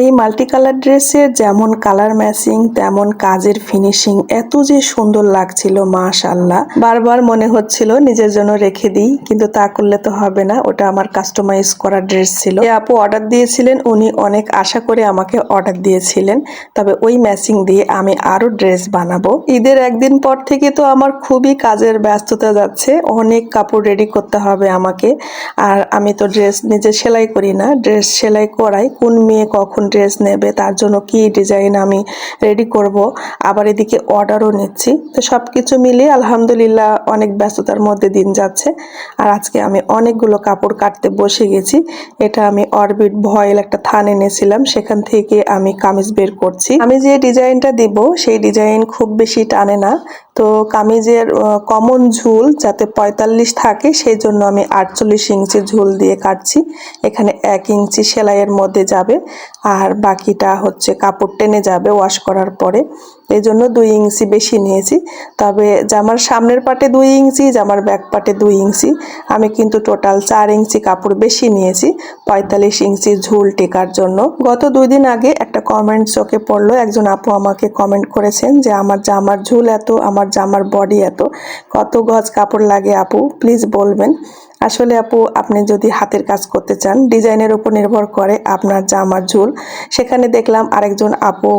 এই multi colour ড্রেসের যেমন কালার ম্যাচিং, তেমন কাজের ফিনিশিং এত যে সুন্দর লাগছিল মাশাল্লাহ বারবার মনে হচ্ছিল নিজের জন্য রেখে দিই, কিন্তু তা করলে তো হবে না, ওটা আমার কাস্টমাইজ করা ড্রেস ছিল। আপু অর্ডার দিয়েছিলেন, উনি অনেক আশা করে আমাকে অর্ডার দিয়েছিলেন, তবে ওই ম্যাচিং দিয়ে আমি আরও ড্রেস বানাবো। ঈদের একদিন পর থেকে তো আমার খুবই কাজের ব্যস্ততা যাচ্ছে, অনেক কাপড় রেডি করতে হবে আমাকে, আর আমি তো ড্রেস নিজে সেলাই করি না, ড্রেস সেলাই করাই কোন মেয়ে কখন ড্রেস নেবে, তার জন্য কি ডিজাইন আমি রেডি করব, আবার এদিকে অর্ডারও নিচ্ছি। তো সব কিছু মিলিয়ে আলহামদুলিল্লাহ অনেক ব্যস্ততার মধ্যে দিন যাচ্ছে। আর আজকে আমি অনেকগুলো কাপড় কাটতে বসে গেছি। এটা আমি অরবিট ভয়েল একটা থান এনেছিলাম, সেখান থেকে আমি কামিজ বের করছি। আমি যে ডিজাইনটা দিব, সেই ডিজাইন খুব বেশি টানে না। তো কামিজের কমন ঝুল যাতে পঁয়তাল্লিশ থাকে, সেই জন্য আমি আটচল্লিশ ইঞ্চি ঝুল দিয়ে কাটছি। এখানে এক ইঞ্চি সেলাইয়ের মধ্যে যাবে। আর বাকিটা হচ্ছে কাপড় টেনে যাবে ওয়াশ করার পরে। এই জন্য দুই ইঞ্চি বেশি নিয়েছি। তবে জামার সামনের পাটে দুই ইঞ্চি, জামার ব্যাক পাটে দুই ইঞ্চি। আমি কিন্তু টোটাল চার ইঞ্চি কাপড় বেশি নিয়েছি, পঁয়তাল্লিশ ইঞ্চি ঝুল টেকার জন্য। গত দুই দিন আগে একটা কমেন্ট চোখে পড়ল, একজন আপু আমাকে কমেন্ট করেছেন যে, আমার জামার ঝুল এত, আমার জামার বডি এত। কত গজ কাপড় লাগে আপু? প্লিজ বলবেন। আসলে আপু, আপনি যদি হাতের কাজ করতে চান, ডিজাইনের উপর নির্ভর করে আপনার জামার ঝুল। সেখানে দেখলাম আরেকজন আপু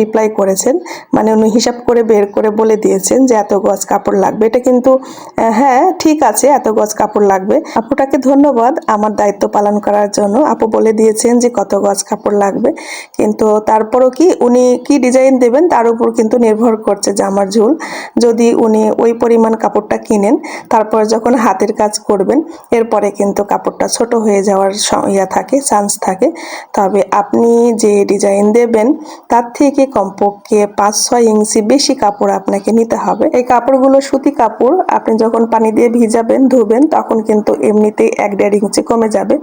রিপ্লাই করেছেন। মানে উনি হিসাব করে বের করে বলে দিয়েছেন যে, এত গজ কাপড় লাগবে। এটা কিন্তু হ্যাঁ ঠিক আছে, এত গজ কাপড় লাগবে। আপুটাকে ধন্যবাদ আমার দায়িত্ব পালন করার জন্য। আপু বলে দিয়েছেন যে, কত গজ কাপড় লাগবে? কিন্তু তারপরও কি উনি কি ডিজাইন দেবেন, তার উপর কিন্তু নির্ভর করছে জামার ঝুল। যদি উনি ওই পরিমাণ কাপড়টা কিনেন, তারপর যখন হাতের কাজ করবেন এরপরে কিন্তু কাপড়টা ছোট হয়ে যাওয়ার ইয়া থাকে চান্স থাকে। তবে আপনি যে ডিজাইন দেবেন, তার থেকে কমপক্ষে পাঁচ ছয় ইঞ্চি বেশি কাপড় আপনাকে নিতে হবে। এই কাপড়গুলো সুতি কাপড়, আপনি যখন পানি দিয়ে ভিজাবেন, ধুবেন, তখন কিন্তু এমনিতেই এক দেড় ইঞ্চি কমে যাবে।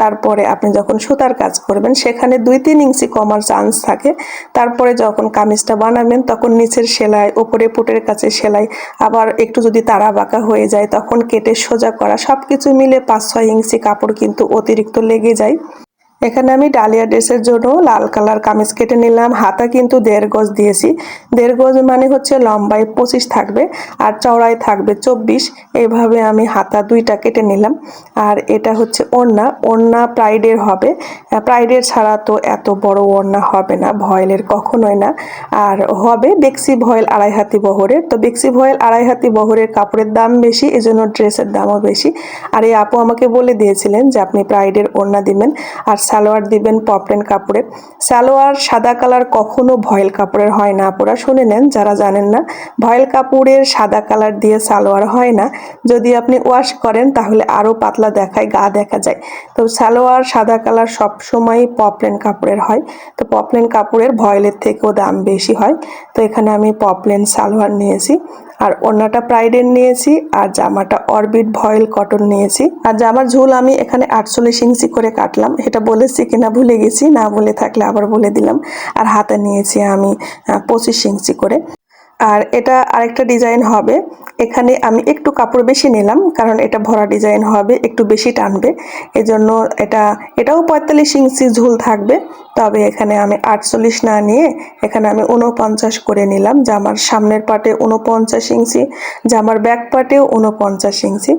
তারপরে আপনি যখন সুতার কাজ করবেন, সেখানে দুই তিন ইঞ্চি কমার চান্স থাকে। তারপরে যখন কামিজটা বানাবেন, তখন নিচের সেলাই ওপরে পুটের কাছে সেলাই, আবার একটু যদি তারা বাঁকা হয়ে যায়, তখন কেটে সোজা করা সব কিছু মিলে পাঁচ ছয় ইঞ্চি কাপড় কিন্তু অতিরিক্ত লেগে যায়। এখানে আমি ডালিয়া ড্রেসের জন্য লাল কালার কামিজ কেটে নিলাম। হাতা কিন্তু দেড় গজ দিয়েছি। দেড় গজ মানে হচ্ছে লম্বায় পঁচিশ থাকবে আর চওড়ায় থাকবে চব্বিশ। এইভাবে আমি হাতা দুইটা কেটে নিলাম। আর এটা হচ্ছে ওড়না। ওড়না প্রাইডের হবে। প্রাইডের ছাড়া তো এত বড় ওড়না হবে না, ভয়েলের কখনোই না। আর হবে বেক্সি ভয়েল আড়াই হাতি বহরের। তো বেক্সি ভয়েল আড়াই হাতি বহরের কাপড়ের দাম বেশি, এজন্য ড্রেসের দামও বেশি। আর এই আপু আমাকে বলে দিয়েছিলেন যে আপনি প্রাইডের ওড়না দিবেন। আর সালোয়ার দিবেন পপলেন কাপড়ের সালোয়ার সাদা কালার কখনো ভয়েল কাপড়ের হয় না আপুরা শুনে নেন, যারা জানেন না, ভয়েল কাপড়ের সাদা কালার দিয়ে সালোয়ার হয় না। যদি আপনি ওয়াশ করেন, তাহলে আরও পাতলা দেখায়, গা দেখা যায়। তো সালোয়ার সাদা কালার সব সময় পপলেন কাপড়ের হয়। তো পপলেন কাপড়ের ভয়েলের থেকেও দাম বেশি হয়। তো এখানে আমি পপলেন সালোয়ার নিয়েছি। আর ওড়নাটা প্রাইডের নিয়েছি, আর জামাটা অরবিট ভয়েল কটন নিয়েছি। আর জামার ঝুল আমি এখানে আটচল্লিশ ইঞ্চি করে কাটলাম। এটা বলেছি কিনা ভুলে গেছি, না বলে থাকলে আবার বলে দিলাম। আর হাতে নিয়েছি আমি পঁচিশ ইঞ্চি করে। আর এটা আরেকটা ডিজাইন হবে। এখানে আমি একটু কাপড় বেশি নিলাম, কারণ এটা ভরা ডিজাইন হবে, একটু বেশি টানবে। এজন্য এটা, এটাও পঁয়তাল্লিশ ইঞ্চি ঝুল থাকবে, তবে এখানে আমি আটচল্লিশ না নিয়ে এখানে আমি উনপঞ্চাশ করে নিলাম। জামার সামনের পাটে উনপঞ্চাশ ইঞ্চি, জামার ব্যাক পাটেও উনপঞ্চাশ ইঞ্চি।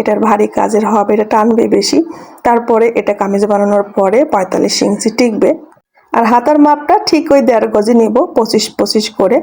এটার ভারী কাজের হবে, এটা টানবে বেশি। তারপরে এটা কামিজ বানানোর পরে পঁয়তাল্লিশ ইঞ্চি টিকবে। আর হাতার মাপটা ঠিক ওই দেড় গজে নিব, পঁচিশ পঁচিশ করে।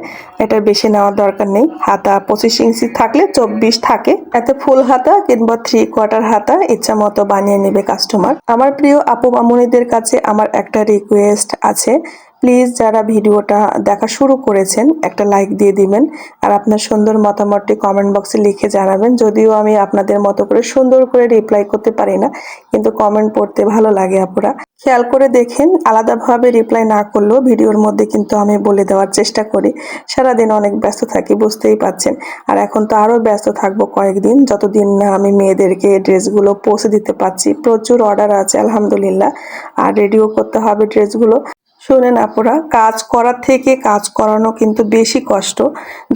এটা বেশি নেওয়ার দরকার নেই। হাতা পঁচিশ ইঞ্চি থাকলে চব্বিশ থাকে। এতে ফুল হাতা কিংবা থ্রি কোয়ার্টার হাতা ইচ্ছা মতো বানিয়ে নেবে কাস্টমার আমার প্রিয় আপু মামুনিদের কাছে আমার একটা রিকোয়েস্ট আছে। প্লিজ যারা ভিডিওটা দেখা শুরু করেছেন, একটা লাইক দিয়ে দিবেন আর আপনার সুন্দর মতামতটি কমেন্ট বক্সে লিখে জানাবেন। যদিও আমি আপনাদের মতো করে সুন্দর করে রিপ্লাই করতে পারি না, কিন্তু কমেন্ট পড়তে ভালো লাগে আপুরা। খেয়াল করে দেখেন, আলাদাভাবে রিপ্লাই না করলেও ভিডিওর মধ্যে কিন্তু আমি বলে দেওয়ার চেষ্টা করি। সারাদিন অনেক ব্যস্ত থাকি, বুঝতেই পাচ্ছেন। আর এখন তো আরও ব্যস্ত থাকব কয়েকদিন, যতদিন না আমি মেয়েদেরকে ড্রেসগুলো পৌঁছে দিতে পারছি প্রচুর অর্ডার আছে, আলহামদুলিল্লাহ। আর রেডিও করতে হবে ড্রেসগুলো। শোনেন আপুরা, কাজ করার থেকে কাজ করানো কিন্তু বেশি কষ্ট।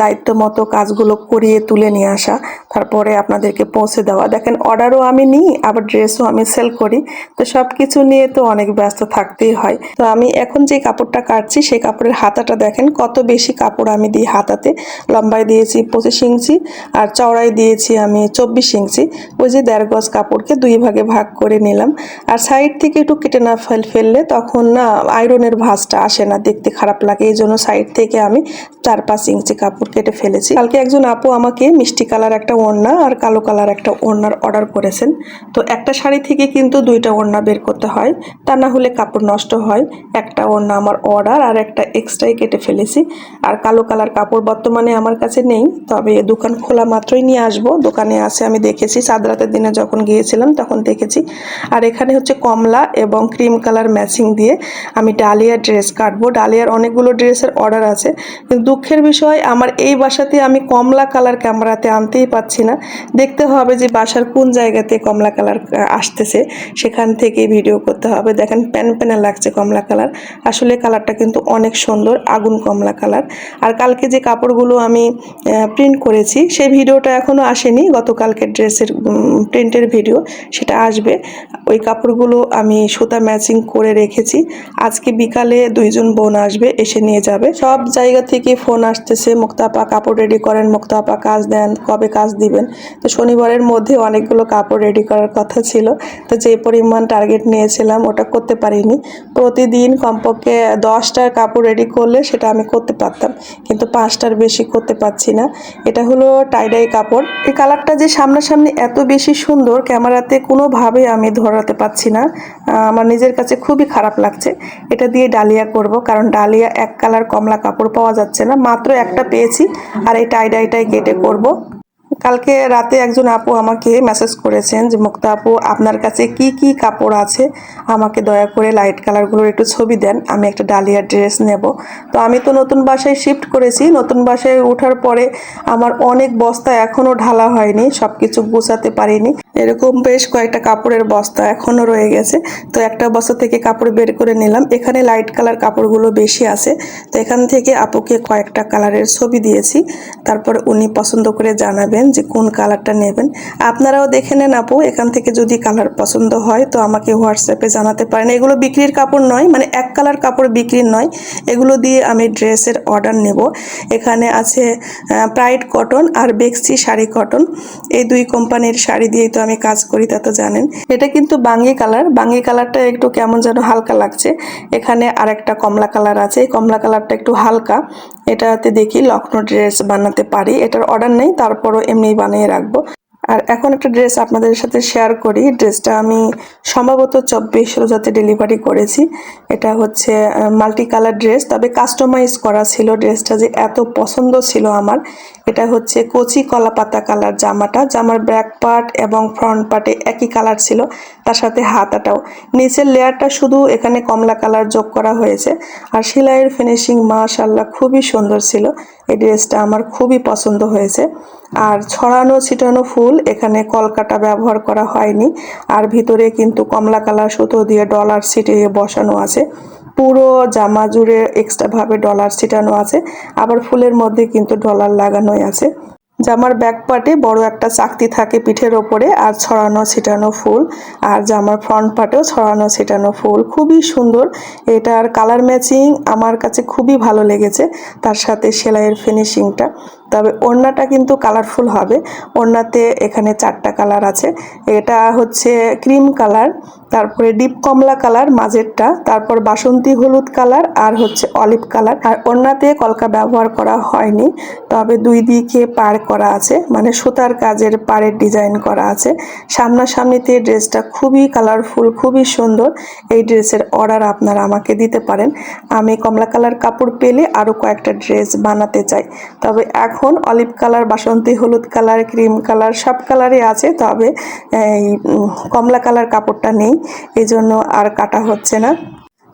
দায়িত্ব মতো কাজগুলো করিয়ে তুলে নিয়ে আসা, তারপরে আপনাদেরকে পৌঁছে দেওয়া। দেখেন অর্ডারও আমি নিই, আবার ড্রেসও আমি সেল করি। তো সব কিছু নিয়ে তো অনেক ব্যস্ত থাকতেই হয়। তো আমি এখন যে কাপড়টা কাটছি, সেই কাপড়ের হাতাটা দেখেন, কত বেশি কাপড় আমি দিই হাতাতে। লম্বায় দিয়েছি পঁচিশ ইঞ্চি, আর চওড়ায় দিয়েছি আমি চব্বিশ ইঞ্চি। ওই যে দেড় গজ কাপড়কে দুই ভাগে ভাগ করে নিলাম। আর সাইড থেকে একটু কেটে না ফেল, ফেললে তখন না আয়রনের ভাঁজটা আসে না, দেখতে খারাপ লাগে। এই জন্য সাইড থেকে আমি চার পাঁচ ইঞ্চি কাপড় কেটে ফেলেছি। কালকে একজন আপু আমাকে মিষ্টি কালার একটা ওড়না আর কালো কালার একটা ওড়নার অর্ডার করেছেন। তো একটা শাড়ি থেকে কিন্তু দুইটা ওড়না বের করতে হয়। তা না হলে কাপড় নষ্ট হয়। একটা ওড়না আমার অর্ডার আর একটা এক্সট্রাই কেটে ফেলেছি। আর কালো কালার কাপড় বর্তমানে আমার কাছে নেই। তবে দোকান খোলা মাত্রই নিয়ে আসব। দোকানে আছে আমি দেখেছি। সাদরাতের দিনে যখন গিয়েছিলাম তখন দেখেছি। আর এখানে হচ্ছে কমলা এবং ক্রিম কালার ম্যাচিং দিয়ে আমি ডালিয়া ড্রেস কাটবো। ডালিয়ার অনেকগুলো ড্রেসের অর্ডার আছে। কিন্তু দুঃখের বিষয়, আমার এই বাসাতে আমি কমলা কালার ক্যামেরাতে আনতেই পাচ্ছি না। দেখতে হবে যে বাসার কোন জায়গাতে কমলা কালার আসতেছে। সেখান থেকে ভিডিও করতে হবে। দেখেন, প্যান প্যানে লাগছে কমলা কালার আসলে কালারটা কিন্তু অনেক সুন্দর, আগুন কমলা কালার আর কালকে যে কাপড়গুলো আমি প্রিন্ট করেছি, সেই ভিডিওটা এখনও আসেনি। গতকালকে ড্রেসের প্রিন্টের ভিডিও সেটা আসবে। ওই কাপড়গুলো আমি সুতা ম্যাচিং করে রেখেছি। আজকে বিকালে দুইজন বোন আসবে, এসে নিয়ে যাবে। সব জায়গা থেকে ফোন আসতেছে, মুক্তাপা কাপড় রেডি করেন, মুক্তাপা কাজ দেন, কবে কাজ দিবেন। তো শনিবারের মধ্যে অনেকগুলো কাপড় রেডি করার কথা ছিল। তো যে পরিমাণ টার্গেট নিয়েছিলাম, ওটা করতে পারিনি। প্রতিদিন কমপক্ষে দশটার কাপড় রেডি করলে সেটা আমি করতে পারতাম, কিন্তু পাঁচটার বেশি করতে পারছি না। এটা হলো টাইডাই কাপড়। এই কালারটা যে সামনাসামনি এত বেশি সুন্দর, ক্যামেরাতে কোনোভাবে আমি ধরাতে পারছি না। আমার নিজের কাছে খুবই খারাপ লাগছে। এটা দিয়ে ডালিয়া করব, কারণ ডালিয়া এক কালার কমলা কাপড় পাওয়া যাচ্ছে না। মাত্র একটা পেয়েছি আর এই টাইডাইটাই কেটে করব। কালকে রাতে একজন আপু আমাকে মেসেজ করেছেন যে, মুক্তা আপু, আপনার কাছে কি কি কাপড় আছে? আমাকে দয়া করে লাইট কালারগুলোর একটু ছবি দেন, আমি একটা ডালিয়া ড্রেস নেব। তো আমি তো নতুন বাসায় শিফট করেছি। নতুন বাসায় ওঠার পরে আমার অনেক বস্তা এখনও ঢালা হয়নি সব কিছু গুছাতে পারিনি। এরকম বেশ কয়েকটা কাপড়ের বস্তা এখনও রয়ে গেছে। তো একটা বস্তা থেকে কাপড় বের করে নিলাম। এখানে লাইট কালার কাপড়গুলো বেশি আছে। তো এখান থেকে আপুকে কয়েকটা কালারের ছবি দিয়েছি। তারপর উনি পছন্দ করে জানাবেন যে কোন কালারটা নেবেন। আপনারাও দেখে নেন আপু, এখান থেকে যদি কালার পছন্দ হয় তো আমাকে হোয়াটসঅ্যাপে জানাতে পারেন। এগুলো বিক্রির কাপড় নয় মানে এক কালার কাপড় বিক্রি নয়। এগুলো দিয়ে আমি ড্রেসের অর্ডার নেব। এখানে আছে প্রাইড কটন আর বেক্সি শাড়ি কটন এই দুই কোম্পানির শাড়ি দিয়েই তো আমি কাজ করি, তা তো জানেন। এটা কিন্তু বাঙ্গি কালার। বাঙ্গি কালারটা একটু কেমন যেন হালকা লাগছে। এখানে আরেকটা কমলা কালার আছে। এই কমলা কালারটা একটু হালকা। এটাতে দেখি লখনৌ ড্রেস বানাতে পারি। এটার অর্ডার নেই, তারপরও এমনি বানিয়ে রাখব। আর এখন একটা ড্রেস আপনাদের সাথে শেয়ার করি। ড্রেসটা আমি সম্ভবত চব্বিশ রোজাতে ডেলিভারি করেছি। এটা হচ্ছে মাল্টি কালার ড্রেস তবে কাস্টমাইজ করা ছিল ড্রেসটা যে এত পছন্দ ছিল আমার। এটা হচ্ছে কচি কলা পাতা কালার জামাটা, জামার ব্যাক পার্ট এবং ফ্রন্ট পার্টে একই কালার ছিল, তার সাথে হাতাটাও। নিচের লেয়ারটা শুধু এখানে কমলা কালার যোগ করা হয়েছে। আর সেলাইয়ের ফিনিশিং মাশাল্লাহ খুবই সুন্দর ছিল। এই ড্রেসটা আমার খুবই পছন্দ হয়েছে। আর ছড়ানো ছিটানো ফুল এখানে কলকাটা ব্যবহার করা হয়নি। আর ভিতরে কিন্তু কমলা কালার সুতো দিয়ে ডলার ছিটিয়ে বসানো আছে। পুরো জামা জুড়ে এক্সট্রাভাবে ডলার ছিটানো আছে। আবার ফুলের মধ্যে কিন্তু ডলার লাগানোই আছে। জামার ব্যাক পার্টে বড় একটা চাকতি থাকে পিঠের ওপরে আর ছড়ানো ছিটানো ফুল, আর জামার ফ্রন্ট পার্টেও ছড়ানো ছিটানো ফুল। খুবই সুন্দর। এটার কালার ম্যাচিং আমার কাছে খুবই ভালো লেগেছে, তার সাথে সেলাইয়ের ফিনিশিংটা তবে ওড়নাটা কিন্তু কালারফুল হবে। ওড়নাতে এখানে চারটা কালার আছে। এটা হচ্ছে ক্রিম কালার তারপরে ডিপ কমলা কালার মাঝেরটা, তারপর বাসন্তী হলুদ কালার আর হচ্ছে অলিভ কালার। আর ওড়নাতে কলকা ব্যবহার করা হয়নি, তবে দুই দিকে পার করা আছে মানে সুতার কাজের পাড়ের ডিজাইন করা আছে। সামনাসামনিতে ড্রেসটা খুবই কালারফুল, খুবই সুন্দর। এই ড্রেসের অর্ডার আপনারা আমাকে দিতে পারেন। আমি কমলা কালার কাপড় পেলে আরও কয়েকটা ড্রেস বানাতে চাই। তবে এখন অলিভ কালার, বাসন্তী হলুদ কালার, ক্রিম কালার সব কালারই আছে, তবে এই কমলা কালার কাপড়টা নেই। এই জন্য আর কাটা হচ্ছে না।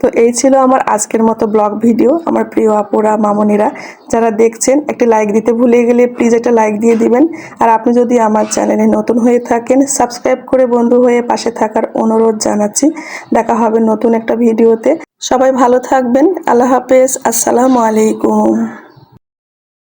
তো এই ছিল আমার আজকের মতো ব্লগ ভিডিও। আমার প্রিয় আপুরা, মামনিরা, যারা দেখছেন, একটা লাইক দিতে ভুলে গেলে প্লিজ একটা লাইক দিয়ে দিবেন। আর আপনি যদি আমার চ্যানেলে নতুন হয়ে থাকেন সাবস্ক্রাইব করে বন্ধু হয়ে পাশে থাকার অনুরোধ জানাচ্ছি। দেখা হবে নতুন একটা ভিডিওতে। সবাই ভালো থাকবেন। আল্লাহ হাফেজ। আসসালামু আলাইকুম।